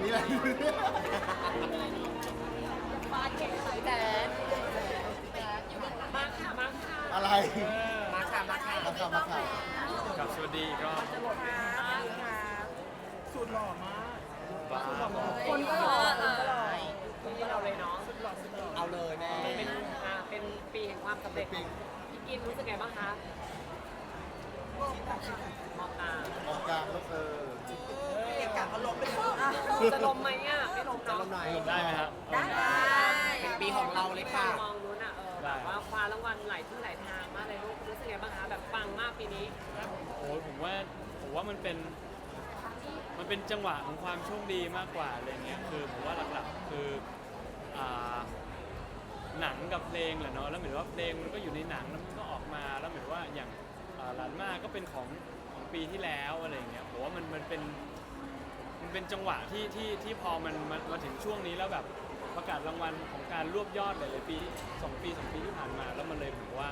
นี่อะไรมาเก่งสายแดนมาค่ะมาค่ะอะไรมาค่ะมาค่ะมาค่ะมาค่ะกับสวัสดีก็สุดหล่อมากบ้าคนก็หล่อคนก็หล่อที่เราเลยเนาะเอาเลยแม่เป็นอ่าเป็นปีแห่งความสำเร็จพี่กินรู้สึกไงบ้างคะ มองตามอกกลางแล้วเออเก็บกับอารมณ์ไปเถอะจะลมไหมอะไม่ลมจะเนาะลมหน่อยได้ไหมครับเป็นปีของเราเลยค่ะ มองนู้นอะเออแบบว่าคว้ารางวัลหลายที่หลายทางมากเลยลูกรู้สึกไงบ้างคะแบบปังมากปีนี้ โอ้ยผมว่าผมว่ามันเป็นมันเป็นจังหวะของความโชคดีมากกว่าอะไรเงี้ยคือผมว่าหลักๆคืออ่าหนังกับเพลงแหละเนาะแล้วเหมือนว่าเพลงมันก็อยู่ในหนังแล้วมันก็ออกมาแล้วเหมือนว่าอย่างอ่าหลานมากก็เป็นของ ปีที่แล้วอะไรเงี้ยผมว่ามันมันเป็นมันเป็นจังหวะที่ที่ที่พอมันมันมาถึงช่วงนี้แล้วแบบประกาศรางวัลของการรวบยอดหลายๆปีสองปีสองปีที่ผ่านมา แล้วมันเลยผมว่า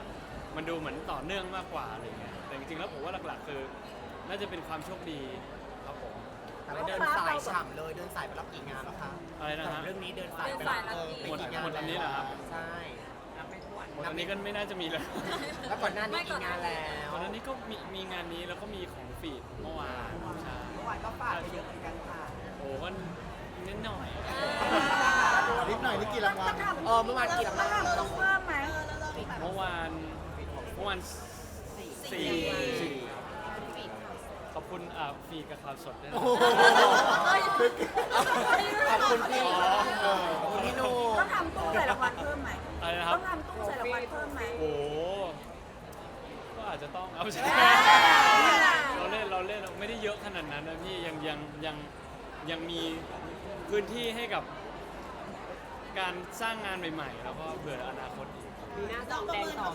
มันดูเหมือนต่อเนื่องมากกว่าอะไรเงี้ยแต่จริงๆแล้วผมว่าหลักๆคือ น่าจะเป็นความโชคดีครับผม แต่ว่าเดินสายฉ่ำเลยเดินสายไปรับกี่งานแล้วคะอะไรนะฮะเรื่องนี้เดินสายไปรับเออไปกี่งานหมดอันนี้เหรอครับ ใช่นับ ไม่ถ้วนหมดอันนี้ก็ไม่น่าจะมีแล้วแล้วก่อนหน้านี้กี่งานแล้วตอนนั้นนี้ก็มีมีงานนี้แล้วก็มีของฟีดเมื่อวานใช่เมื่อวานก็ฝากไปเยอะเหมือนกันค่ะโอ้ก็นิดหน่อยนิดหน่อยนี่กี่รางวัลเออเมื่อวานกี่รางวัลต้องเพิ่มไหมเมื่อวานเมื่อวานสี่สี่ขอบคุณอ่าฟีดกับข่าวสดด้วยนะโอ้โหขอบคุณพี่เออขอบคุณพี่หนูต้องทำตู้ใส่รางวัลเพิ่มไหม อะไรนะครับต้องทำตู้ใส่รางวัลเพิ่มไหม โอ้โหก็อาจจะต้องเอาใช่ เราเล่นเราเล่นเราไม่ได้เยอะขนาดนั้นนะพี่ยังยังยังยังมีพื้นที่ให้กับการสร้างงานใหม่ๆ แล้วก็เผื่ออนาคตอีก มีหน้าซองแดงต่อ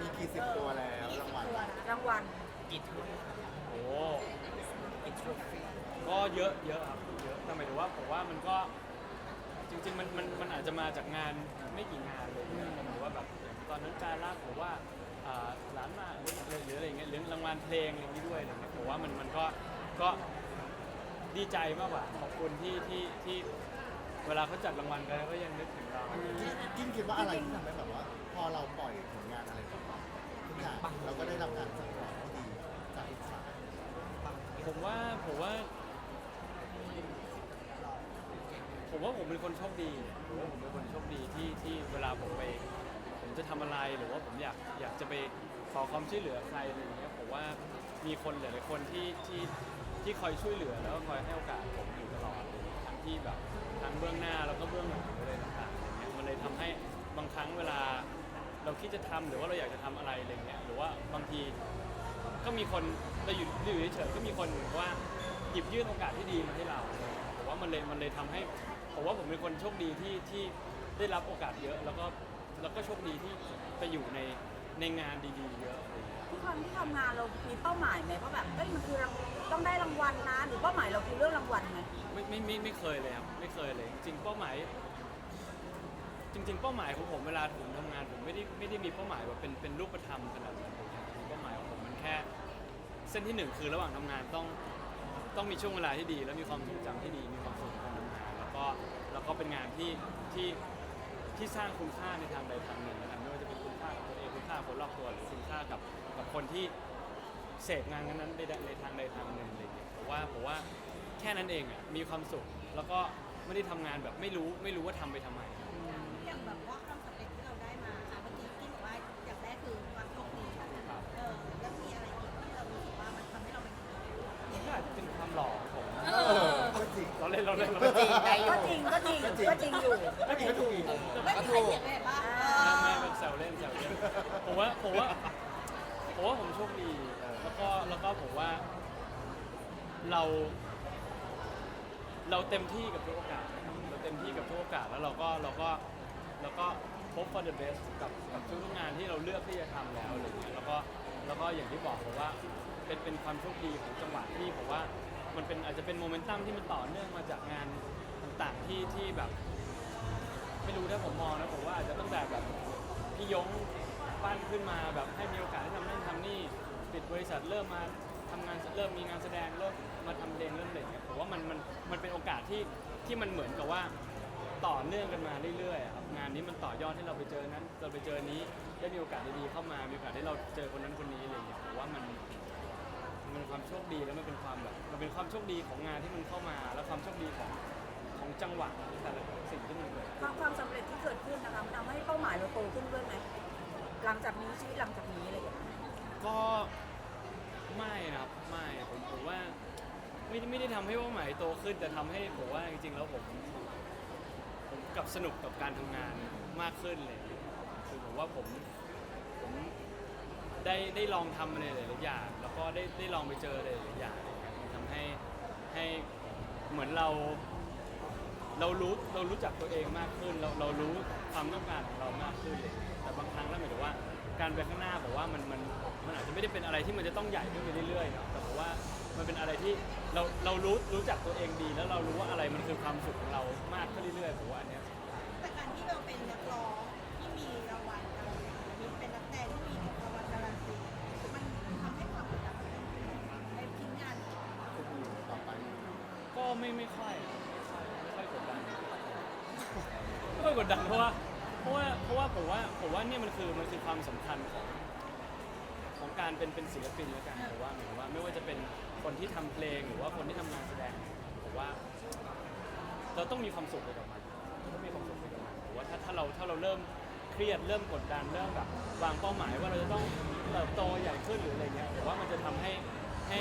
มีกี่สิบตัวแล้วรางวัล รางวัลกี่ถ้วยโอ้กี่ถ้วยก็เยอะเยอะครับเยอะแต่หมายถึงว่าผมว่ามันก็จ ริงๆมันมันมันอาจจะมาจากงานไม่กี่งานเลยนะหรือว่าแบบอย่างตอนนั้นการลากหรือว่าอ่าร้านมาหรือหรืออะไรอย่างเงี้ยหรือรางวัลเพลงอะไรอย่างงี้ด้วยอะไรเงี้ยผมว่ามันมันก็ก็ดีใจมากกว่าขอบคุณที่ที่ที่เวลาเขาจัดรางวัลกันก็ยังนึกถึงเรา กิ้งคิดว่าอะไรที่ทำให้แบบว่า พอเราปล่อยผลงานอะไรออกมาทุกอย่างเราก็ได้รับการตอบรับที่ดีจากทุกฝ่ายผมว่าผมว่า ผมว่าผมเป็นคนโชคดีผมว่าผมเป็นคนโชคดีที่ที่เวลาผมไป ผมจะทำอะไรหรือว่าผมอยากอยากจะไปขอความช่วยเหลือใครอะไรอย่างเงี้ยผมว่ามีคนหลายๆคนที่ที่ที่คอยช่วยเหลือแล้วก็คอยให้โอกาสผมอยู่ตลอดเลยทั้งที่แบบทั้งเบื้องหน้าแล้วก็เบื้องหลังอะไรต่างๆอย่างเงี้ยมันเลยทำให้บางครั้งเวลาเราคิดจะทำหรือว่าเราอยากจะทำอะไรอะไรเงี้ยหรือว่าบางที ก็มีคนเราอยู่อยู่เฉยๆก็มีคนแบบว่าหยิบยื่นโอกาสที่ดีมาให้เรา ว่ามันเลยมันเลยทำให้ผมว่าผมเป็นคนโชคดีที่ที่ได้รับโอกาสเยอะ แล้วก็แล้วก็โชคดีที่ไปอยู่ในในงานดีๆ เยอะอะไรอย่างเงี้ย ทุกครั้งที่ทำงานเรามีเป้าหมายไหมว่าแบบเอ้ยมันคือรางต้องได้รางวัลนะหรือเป้าหมายเราคือเรื่องรางวัลไหมไม่ไม่ไม่ไม่เคยเลยครับไม่เคยเลย จริงๆเป้าหมาย จริง ๆ เป้าหมายของผมเวลาผมทำงานผมไม่ได้ไม่ได้มีเป้าหมายว่าเป็นเป็นรูปธรรมขนาดนั้นเลยครับเป้าหมายของผมมันแค่ เส้นที่หนึ่งคือระหว่างทำงานต้องต้องมีช่วงเวลาที่ดี และมีความทรงจำที่ ก็เป็นงานที่ที่ที่สร้างคุณค่าในทางใดทางหนึ่งนะครับไม่ว่าจะเป็นคุณค่ากับตัวเองคุณค่ากับคนรอบตัวหรือคุณค่ากับกับคนที่เสพงานนั้นๆในในทางใดทางหนึ่งอะไรอย่างเงี้ยผมว่าผมว่าแค่นั้นเองอะมีความสุขแล้วก็ไม่ได้ทำงานแบบไม่รู้ไม่รู้ว่าทำไปทำไม อยู่ก็จริงก็ถูกไม่มีใครเถียงเลยป่ะไม่ไม่เป็นแซวเล่นแซวเล่นผมว่าผมว่าผมว่าผมโชคดีแล้วก็แล้วก็ผมว่า เรา เราเต็มที่กับทุกโอกาสนะครับเราเต็มที่กับทุกโอกาสแล้วเราก็เราก็เราก็พบ for the best กับกับทุกๆงานที่เราเลือกที่จะทำแล้วอะไรอย่างเงี้ยแล้วก็แล้วก็อย่างที่บอกผมว่าเป็นเป็นความโชคดีของจังหวะที่ผมว่ามันเป็นอาจจะเป็นโมเมนตัมที่มันต่อเนื่องมาจากงานต่างๆที่ที่แบบ ไม่รู้ถ้าผมมองนะผมว่าอาจจะตั้งแต่แบบพี่ยงปั้นขึ้นมาแบบให้มีโอกาสได้ทำนั่นทำนี่ปิดบริษัทเริ่มมาทำงานเริ่มมีงานแสดงเริ่มมาทำเพลงเริ่มอะไรอย่างเงี้ยผมว่ามันมันมันเป็นโอกาสที่ที่มันเหมือนกับว่าต่อเนื่องกันมาเรื่อยๆอะครับงานนี้มันต่อยอดให้เราไปเจอนั้นเราไปเจอนี้ได้มีโอกาสดีๆเข้ามามีโอกาสให้เราเจอคนนั้นคนนี้อะไรอย่างเงี้ยผมว่ามัน มันเป็นความโชคดีแล้วมันเป็นความแบบมันเป็นความโชคดีของงานที่มันเข้ามา แล้วความโชคดีของ ของจังหวะแต่ละสิ่งที่มันเกิดความความสำเร็จที่เกิดขึ้นนะคะมันทำให้เป้าหมายเราโตขึ้นด้วยไหมหลังจากนี้ชีวิตหลังจากนี้อะไรอย่างเงี้ยก็ไม่นะครับไม่ผมผมว่าไม่ได้ไม่ได้ทำให้เป้าหมายโตขึ้น แต่ทำให้ผมว่าจริงๆแล้วผมผมกลับสนุกกับการทำงานมากขึ้นเลยคือผมว่าผมผมได้ได้ลองทำอะไรหลายๆอย่าง แล้วก็ได้ได้ลองไปเจออะไรหลายๆอย่างมันทำให้ให้เหมือนเรา เรารู้เรารู้จักตัวเองมากขึ้น เราเรารู้ความต้องการของเรามากขึ้นเลยแต่บางครั้งแล้วหมายถึงว่าการไปข้างหน้าบอกว่ามันมันมันอาจจะไม่ได้เป็นอะไรที่มันจะต้องใหญ่ขึ้นไปเรื่อยๆเนาะแต่ผมว่ามันเป็นอะไรที่เราเรารู้รู้จักตัวเองดี แล้วเรารู้ว่าอะไรมันคือความสุขของเรามากขึ้นเรื่อยๆผมว่าอันเนี้ย แต่การที่เราเป็นนักร้องที่มีรางวัลการันตีมีเป็นนักแสดงที่มีรางวัลการันตีมันทำให้ความกดดันมันในทิ้งงานต่อไปก็ไม่ไม่ค่อยไม่ค่อยกดดันไม่ค่อยก ดดันเพราะว่าเพราะว่าเพราะว่าผมว่าผมว่าเนี่ยมันคือมันคือความสำคัญของของการเป็นเป็นศิลปินแล้วกันผมว่าหมายถึงว่าไม่ว่าจะเป็นคนที่ทำเพลงหรือว่าคนที่ทำงานแสดงผมว่า เราต้องมีความสุขไปกับมันต้องมีความสุขไปกับมันผมว่าถ้าถ้าเราถ้าเราเริ่มเครียดเริ่มกดดันเริ่มแบบวางเป้าหมายว่าเราจะต้องเติบโตใหญ่ขึ้นหรืออะไรเงี้ยผมว่ามันจะทำให้ให้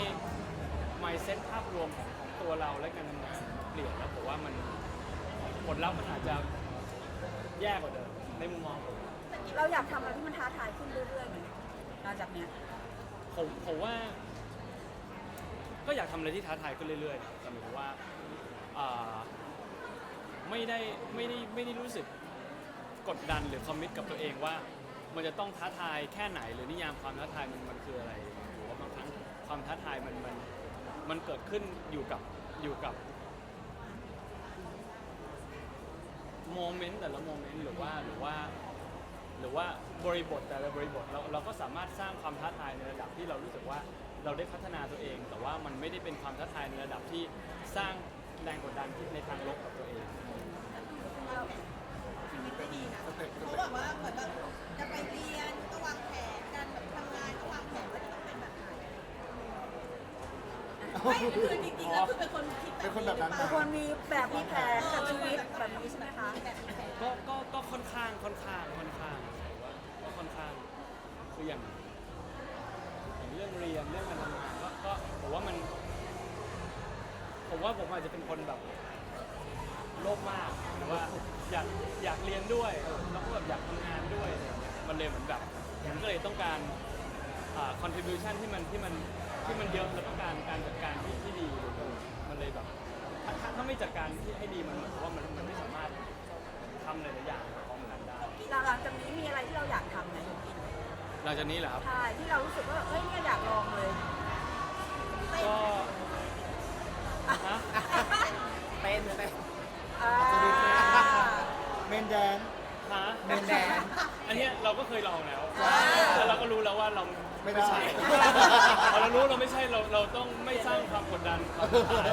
mindset ภาพรวมของของตัวเราและการทำงานเปลี่ยนแล้วผมว่ามันผลลัพธ์มันอาจจะ แย่กว่าเดิมในมุมมองผม เราอยากทำอะไรที่มันท้าทายขึ้นเรื่อยๆไหมหลังจากเนี้ยผมผมว่า ก็อยากทำอะไรที่ท้าทายขึ้นเรื่อยๆนะแต่หมายถึงว่าอ่าไม่ได้ไม่ได้ไม่ได้รู้สึกกดดันหรือคอมมิตกับตัวเองว่า มันจะต้องท้าทายแค่ไหน หรือนิยามความท้าทายมันมันคืออะไรหรือว่าบางครั้งความท้าทายมันมันมันเกิดขึ้นอยู่กับอยู่กับ โมเมนต์แต่ละโมเมนต์หรือว่าหรือว่า หรือว่าบริบทแต่ละบริบทเราเราก็สามารถสร้างความท้าทายในระดับที่เรารู้สึกว่าเราได้พัฒนาตัวเอง แต่ว่ามันไม่ได้เป็นความท้าทายในระดับที่สร้างแรงกดดันที่ในทางลบกับตัวเองชีวิตได้ดีนะ สเต็ปเขาเต็บอกว่าเหมือนแบบจะไปเรียนก็วางแผนการแบบทำงานก็วางแผนว่าจะต้องเป็นแบบไหน ไม่คือจริงๆแล้วคือเป็นคนคิดเป็นคนแบบนั้นแต่ควรมีแบบมีแผนกับชีวิตแบบนี้ใช่ไหมคะแบบมีแผนก็ก็ก็ค่อนข้างค่อนข้างค่อนข้างว่าก็ค่อนข้างคืออย่างอย่างเรื่องเรียนเรื่องการทำงานก็ก็ผมว่ามันผมว่าผมอาจจะเป็นคนแบบโลภมากแต่ว่าอยากอยากเรียนด้วยแล้วก็แบบอยากทำงานด้วยอะไรอย่างเงี้ยมันเลยเหมือนแบบผมก็เลยต้องการอ่า contribution ที่มันที่มัน ที่มันเยอะแล้วต้องการการจัดการที่ที่ดีมันเลยแบบถ้าถ้าถ้าไม่จัดการที่ให้ดีมันเหมือนกับว่ามันมันไม่สามารถทำหลายๆอย่างพร้อมกันได้หลังจากนี้มีอะไรที่เราอยากทำไหมหลังจากนี้เหรอครับ ใช่ที่เรารู้สึกว่าเอ้ยเนี่ยอยากลองเลยก็ฮะเป็นเป็นอ่าเมนแดน ฮะ เมนแดน อันเนี้ยเราก็เคยลองแล้ว แล้วเราก็รู้แล้วว่าเรา ไม่ได้ใช่พอเรารู้เราไม่ใช่เราเราต้องไม่สร้างความกดดันความท้าทาย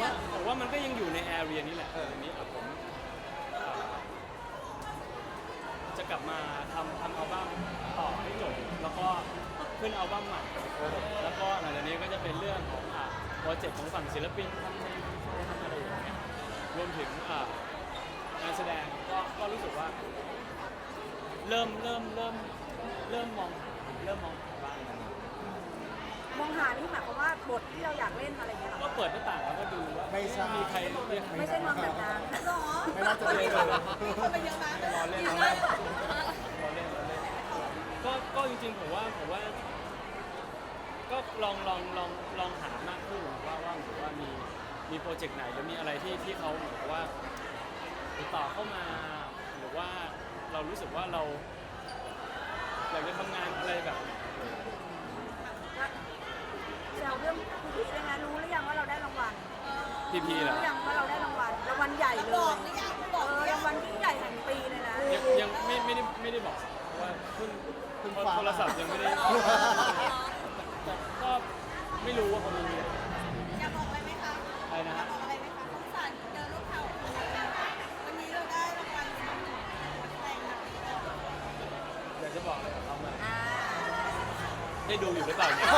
ว่าผมว่ามันก็ยังอยู่ในแอเรียนี้แหละอันนี้อะผมอ่าจะกลับมาทำทำอัลบั้มต่อให้จบแล้วก็ขึ้นอัลบั้มใหม่ แล้วก็หลังจากนี้ก็จะเป็นเรื่องของอ่าโปรเจกต์ของฝั่งศิลปินทำเพลงทำอะไรอย่างเงี้ยรวมถึงอ่างานแสดงก็ก็รู้สึกว่า เริ่มเริ่มเริ่ม เริ่มมองหาเริ่มมองหาบ้างแล้วมองหานี่หมายความว่าบทที่เราอยากเล่นอะไรอย่างเงี้ยเหรอก็คะเปิดหน้าต่างแล้วก็ดูว่าไม่ใช่ มีใครเรียก ไม่ใช่มองแบบนั้นหรอไม่น่าจะได้มีเลคนยมีคนไปเยอะมากรอเล่นรอเล่น รอเล่นรอเล่นก็ก็จริงๆผมว่าผมว่า ก็ลองลองลองลองหามากขึ้นว่าว่าหรือว่ามีมีโปรเจกต์ไหนหรือมีอะไรที่ที่เขาเหมือนกับว่าติดต่อเข้ามาหรือว่าเรารู้สึกว่าเรา อยากจะทำงานอะไรแบบ แซวเรื่องพี่พีได้ไหมรู้หรือยังว่าเราได้รางวัลพีพีเหรอรู้ยังว่าเราได้รางวัลรางวัลใหญ่เลบอกยหรือยังบเออกหอรือยัรางงวัลยิ่งใหญ่แห่งปีเลยนะยังยังไม่ไม่ได้ไม่ได้บอกเพราะว่าเพิ่งเพิ่งโทรฟังโทรศัพท์ยังไม่ได้ไม่รู้ว่าเขามีอย ได้ดูอยู่หรือเปล่าเนี่ย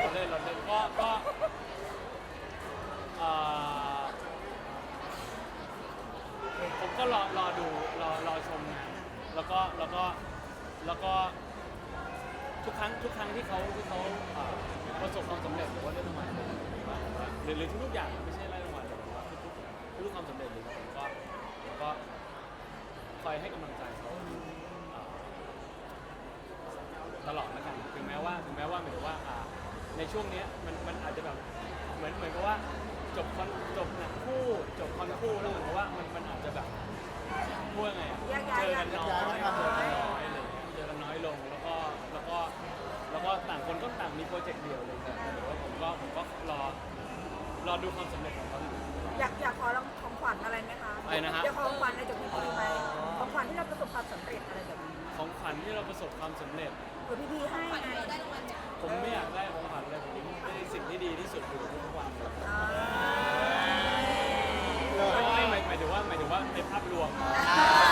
เราเล่นเราเล่นก็ก็เอ่อผมก็รอรอดูรอรอชมงานแล้วก็แล้วก็แล้วก็ทุกครั้งทุกครั้งที่เขาที่เขาเอ่อประสบความสำเร็จหรือว่าได้รางวัลหรือว่าหรือหรือทุกๆอย่างไม่ใช่ไล่รางวัลแต่ว่าทุกๆทุกๆความสำเร็จเลยผมก็ผมก็คอยให้กำลังใจเขา ตลอดแล้วกันถึงแม้ว่าถึงแม้ว่าหมายถึงว่าอ่าในช่วงเนี้ยมันมันอาจจะแบบเหมือนเหมือนกับว่าจบคอนจบหนังคู่จบคอนคู่แล้วเหมือนกับว่ามันมันอาจจะแบบพูดยังไงอะแยกย้ายเจอกันน้อยแยกย้ายกันเจอกันน้อยอะไรอย่างเงี้ยเจอกันน้อยลงแล้วก็แล้วก็แล้วก็ต่างคนก็ต่างมีโปรเจกต์เดียวเลยแต่หรือว่าผมก็ผมก็รอรอดูความสำเร็จของเขาอยู่ อยากอยากขอรางของขวัญอะไรไหมคะอะไรนะฮะ อยากขอของขวัญอะไรจากพี่พีไหมของขวัญที่เราประสบความสำเร็จอะไรแบบนี้ของขวัญที่เราประสบความสำเร็จ เผื่อพี่พีให้ไงได้รางวัลเนี่ยผมไม่อยากได้ของขวัญเลยผมได้สิ่งที่ดีที่สุดอยู่ทุกวันเลยอ่าไม่ไม่หมายหมายถึงว่าหมายถึงว่าในภาพรวมภา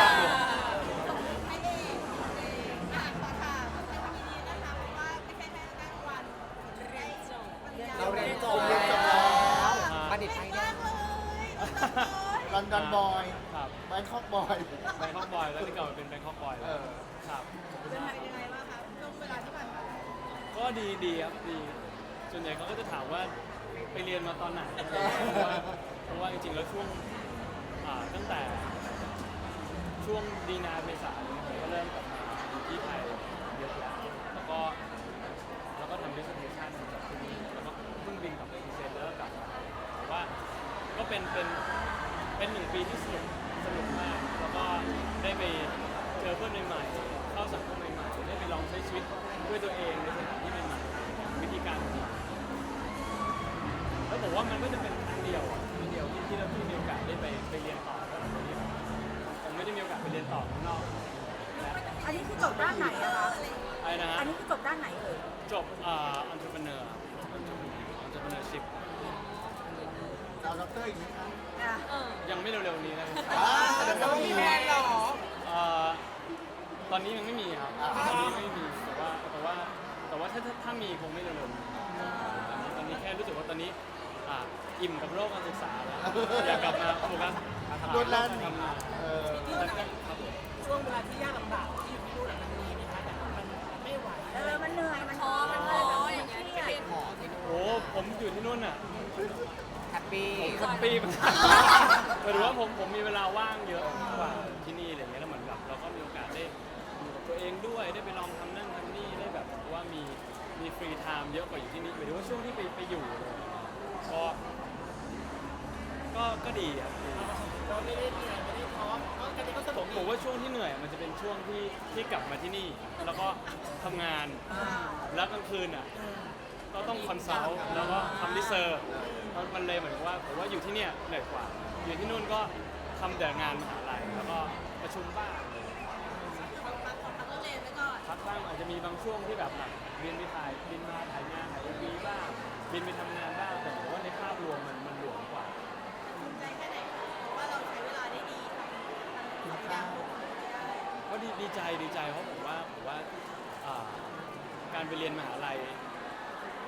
ดีดีครับดีส่วนใหญ่เขาก็จะถามว่าไปเรียนมาตอนไหนอะไรอย่างเงี้ยเพราะว่าเพราะว่าจริงๆแล้วช่วงอ่าตั้งแต่ช่วงดีนาเมษาเนี่ยผมก็เริ่มกลับมาอยู่ที่ไทยเยอะแล้วแล้วก็แล้วก็ทำดิสเทชันจากที่นี่แล้วก็เพิ่งบินกลับไปอินเซนแล้วก็กลับมาแต่ว่าก็เป็นเป็นเป็นหนึ่งปีที่สนุกสนุกมาก แล้วก็ได้ไปเจอเพื่อนใหม่ๆเข้าสังคมใหม่ๆได้ไปลองใช้ชีวิตด้วยตัวเองในสถานที่ใหม่ๆวิ ธีการใหม่ๆแล้วผมว่ามันก็จะเป็นครั้งเดียวอะครั้งเดียวที่ที่เราที่มีโอกาสได้ไปไปเรียนต่อแล้วหลังจากนี้ผมไม่ได้มีโอกาสไปเรียนต่อข้างนอกนะอันนี้คือจบด้านไหนอะคะอะไรนะฮะอันนี้คือจบด้านไหนเอ่ยจบอ่า entrepreneur entrepreneurship เอาด็อกเตอร์อีกไหมครับอะเออยังไม่เร็วๆนี้นะครับอ่าแสดงว่ามีแม่หรอเอ่อตอนนี้ยังไม่มีครับตอนนี้ไม่มี ถ้าถ้าถ้ามีคงไม่เร็วๆนี้ตอนนี้ตอนนี้แค่รู้สึกว่าตอนนี้อ่าอิ่มกับโลกการศึกษาแล้วอยากกลับมาโฟกัสโดนลั่นทำงานเออแล้วก็ครับผม ช่วงเวลาที่ยากลำบากที่อยู่ที่นู่นอะมันมีไหมคะแต่มันไม่ไหวเออมันเหนื่อยมันท้อมันท้ออย่างเงี้ยเครียดหมอที่นู่นโอ้ผมอยู่ที่นู่นอะแฮปปี้ผมแฮปปี้มากหมายถึงว่าผมผมมีเวลาว่างเยอะกว่าที่นี่อะไรเงี้ยแล้วเหมือนแบบเราก็มีโอกาสได้อยู่กับตัวเองด้วยได้ไปลองทำนั่นทำนี่ได้แบบ ว่ามีมีฟรีไทม์เยอะกว่าอยู่ที่นี่หมายถึงว่าช่วงที่ไปไปอยู่เลยก็ก็ก็ดีอะดีเราไม่ได้เหนื่อยไม่ได้ท้อเพราะกันนี้ก็สผนุมกผมว่าช่วงที่เหนื่อยมันจะเป็นช่วงที่ที่กลับมาที่นี่ แล้วก็ทำงานอ่าแล้วกลางคืนอะก็ต้องคอนซัลท์แล้วก็ทำรีเสิร์ชมันมันเลยเหมือนกับว่าผมว่าอยู่ที่เนี่ยเหนื่อยกว่า อยู่ที่นู่นก็ทำแต่งานมหาลัยแล้วก็ประชุมบ้าง พักบ้างอาจจะมีบางช่วงที่แบบหนักบินไปถ่ายบินมาถ่ายงานถ่ายวีบ้างบินไปทำงานบ้างแต่ผมว่าในภาพรวมมันมันหลวมกว่า ภูมิใจแค่ไหนคะเพราะว่าเราใช้เวลาได้ดีทำทำงอย่างควบคู่กันได้ก็ดีดีใจดีใจเพราะผมว่าผมว่าอ่าการไปเรียนมหาลัย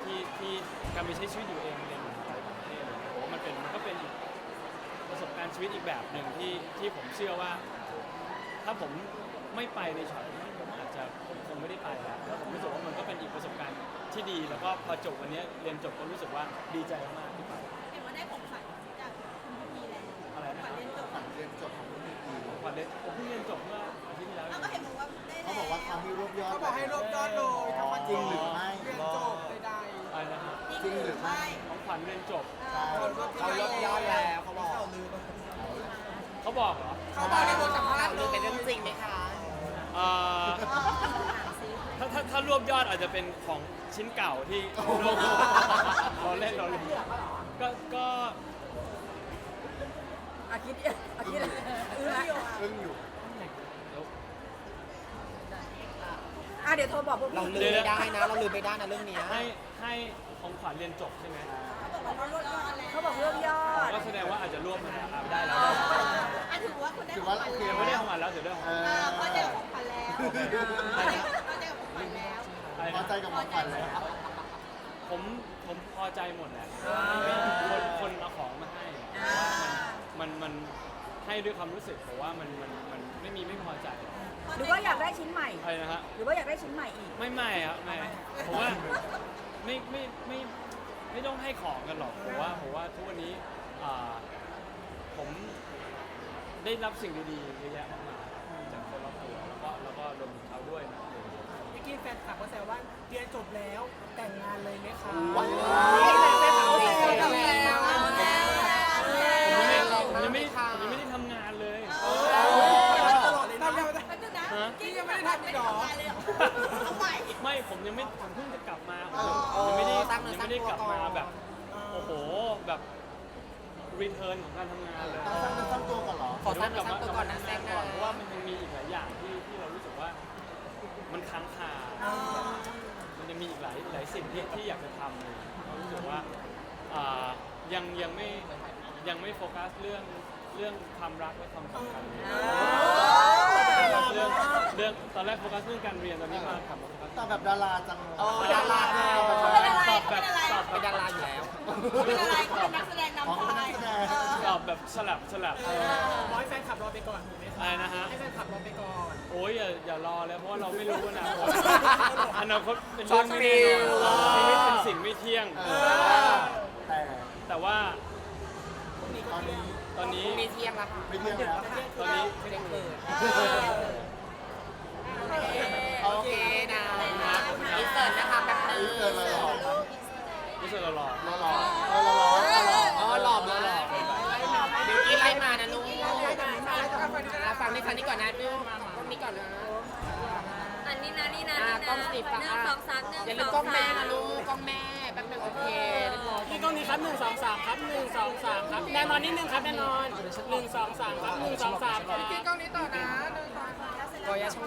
ที่ที่การไปใช้ชีวิตอยู่เองเรียนมหาลัยต่างประเทศอะไรเงี้ยผมว่ามันเป็นมันก็เป็นอีกประสบการณ์ชีวิตอีกแบบหนึ่งที่ที่ผมเชื่อว่า ถ้าผมไม่ไปในช็อตนี้ผมอาจจะผ งไม่ได้ไปแล้วแล้วผมรู้สึกว่ามันก็เป็นอีกประสบการณ์ที่ดี แล้วก็พอจบวันนี้เรียนจบก็รู้สึกว่าดีใจมากๆที่ไปเห็นว่าได้ของขวัญจากคุณพ่อมีแล้วอะไรขวันะญเรียนจบขวัญเรียนจบของคุณพี่ปีขวัญเรียนผมเพิ่งเรียนจบเมื่ออาทิตย์ที่แล้วอ้าวก็เห็นบอกว่าได้แล้วเขาบอกว่าเขาให้รวบยอด เขาบอกให้รวบยอดเลยทั้งวันจริงหรือไม่ เรียนจบได้อะไรนะฮะจริงหรือไม่ ของขวัญเรียนจบ เออคนก็เขารวบยอดแล้วเขาบอกเขาบอกเหรอเขาบอกในบทสัมภาษณ์เลยเป็นเรื่องจริงไหมคะ เอ่อ ยอดอาจจะเป็นของชิ้นเก่าที่รวบเราเล่นเราเล่นก็ก็อาคิดอาคิดเออเพิ่งอยู่อะอะเดี๋ยวโทรบอกพวกเราพี่ลืมไม่ได้นะ เราลืมไม่ได้นะเรื่องเนี้ยให้ให้ของขวัญเรียนจบใช่ไหมเขาบอกเรื่องยอดก็แสดงว่าอาจจะร่วมมาแล้วอะได้แล้วอะถือว่าคุณได้ถืขอองว่าขวัญโอเคแล้วไม่ได้ของขวัญแล้วเดี๋ยวได้ของขเอวัญออ่าพอเจอของขวัญแล้วพอเจอพอเจอของขวัญแล้วอะไร พอนะใจกับของขวัญแล้วผมผมพอใจหมดแหละคนคนเอาของมาให้มันมันมันให้ด้วยความรู้สึกผมว่ามันมันมันไม่มีไม่พอใจหรอกหรือว่าอยากได้ชิ้นใหม่ อะไรนะฮะ หรือว่าอยากได้ชิ้นใหม่อีก ไม่ไม่ครับไม่ผมว่าไม่ไม่ไม่ไม่ต้องให้ของกันหรอกผมว่าผมว่าทุกวันนี้อ่าผมได้รับสิ่งดีๆเยอะแยะมากมาย แฟนคลับก็แซวว่าเรียนจบแล้วแต่งงานเลยไหมคะว้าวแฟนคลับก็แซวเอาแล้วผมยังไม่เอาผมยังไม่ค่ะผมยังไม่ได้ทำงานเลยตลอดเลยนะแป๊บนึงนะฮะกี้ยังไม่ได้ทำไม่ได้ทำงานเลยเหรอเอาใหม่ไม่ผมยังไม่ผมเพิ่งจะกลับมาอ๋อผมยังไม่ได้สร้างเนื้อยังไม่ได้กลับมาสร้างตัวก่อนแบบโอ้โหแบบรีเทิร์นของการทำงานเลยต้องสร้างเนื้อสร้างตัวก่อนเหรอขอสร้างเนื้อสร้างตัวก่อนนะแซงก่อนนะเพราะว่ามันยังมีอีกหลายอย่างที่ที่เรารู้สึกว่ามันค้างคา มันจะมีอีกหลายหลาย สิ่งที่ที่อยากจะทำเลยเรารู้สึกว่าอ่ายังยังไม่ยังไม่โฟกัสเรื่องเรื่องความรักและความสัมพันธ์เรื่องเรื่องตอนแรกโฟกัสเรื่องการเรียนตอนนี้มากลับมาโฟกัสตอบแบบดาราจังเออดาราเลยตอบแบบเขาเป็นอะไรตอบเขาแบเป็บนอะไรตอบเป็นดาราอยู่แล้วเขาเป็นอะไรเขาเป็นนักแสดงนำอ๋อชาเป็นนักย แสดงตอบแบบสลับสลับร้อยแฟนคลับรอไปก่อนถูกไหมคะอะไรนะฮะให้แฟนคลับรอไปก่อนโอ้ยอย่าอย่ารอเลยเพราะว่าเราไม่รู้อนาคตอนาคตเป็นเรื่องไม่แน่นอนชีวิตเป็นสิ่งไม่เที่ยงเออแต่แต่ว่าตอนนี้ตอนนี้พรุ่งนี้เที่ยงแล้วค่ะไม่เที่ยงแล้ว ตอนนี้ เที่ยงคืน น่นอนนิดนึงครับแน่นอนหนึ่งสองสามครับหนึ่งสองสามครับกล้องนี้ต่อนะหนึ่งสองสามก็ยาชง